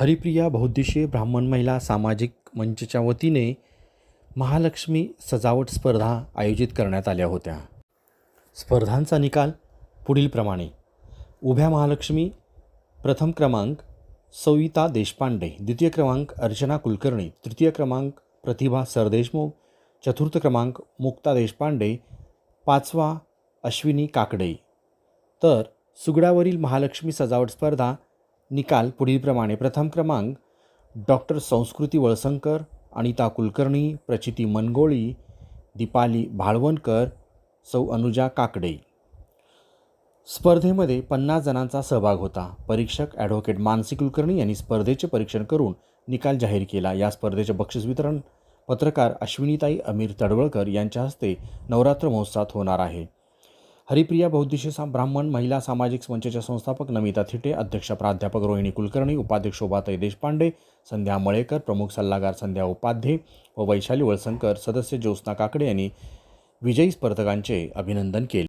हरिप्रिया बहुद्देशीय ब्राह्मण महिला सामाजिक मंचच्या वतीने महालक्ष्मी सजावट स्पर्धा आयोजित करण्यात आल्या होत्या. स्पर्धांचा निकाल पुढीलप्रमाणे उभ्या महालक्ष्मी प्रथम क्रमांक सविता देशपांडे द्वितीय क्रमांक अर्चना कुलकर्णी तृतीय क्रमांक प्रतिभा सरदेशमुख चतुर्थ क्रमांक मुक्ता देशपांडे पाचवा अश्विनी काकडे. तर सुगडावरील महालक्ष्मी सजावट स्पर्धा निकाल पुढीलप्रमाणे. प्रथम क्रमांक डॉक्टर संस्कृती वळसंकर अनिता कुलकर्णी प्रचिती मनगोळी दीपाली भाळवणकर सौ अनुजा काकडे. स्पर्धेमध्ये पन्नास जणांचा सहभाग होता. परीक्षक ॲडव्होकेट मानसी कुलकर्णी यांनी स्पर्धेचे परीक्षण करून निकाल जाहीर केला. या स्पर्धेचे बक्षीस वितरण पत्रकार अश्विनीताई अमीर तडवळकर यांच्या हस्ते नवरात्र महोत्सवात होणार आहे. हरिप्रिया बौद्धिश ब्राह्मण महिला सामाजिक मंचच्या संस्थापक नमिता थिटे अध्यक्ष प्राध्यापक रोहिणी कुलकर्णी उपाध्यक्ष शोभाताई देशपांडे संध्या मळेकर प्रमुख सल्लागार संध्या उपाध्ये व वैशाली वळसंकर सदस्य ज्योत्स्ना काकडे यांनी विजयी स्पर्धकांचे अभिनंदन केले.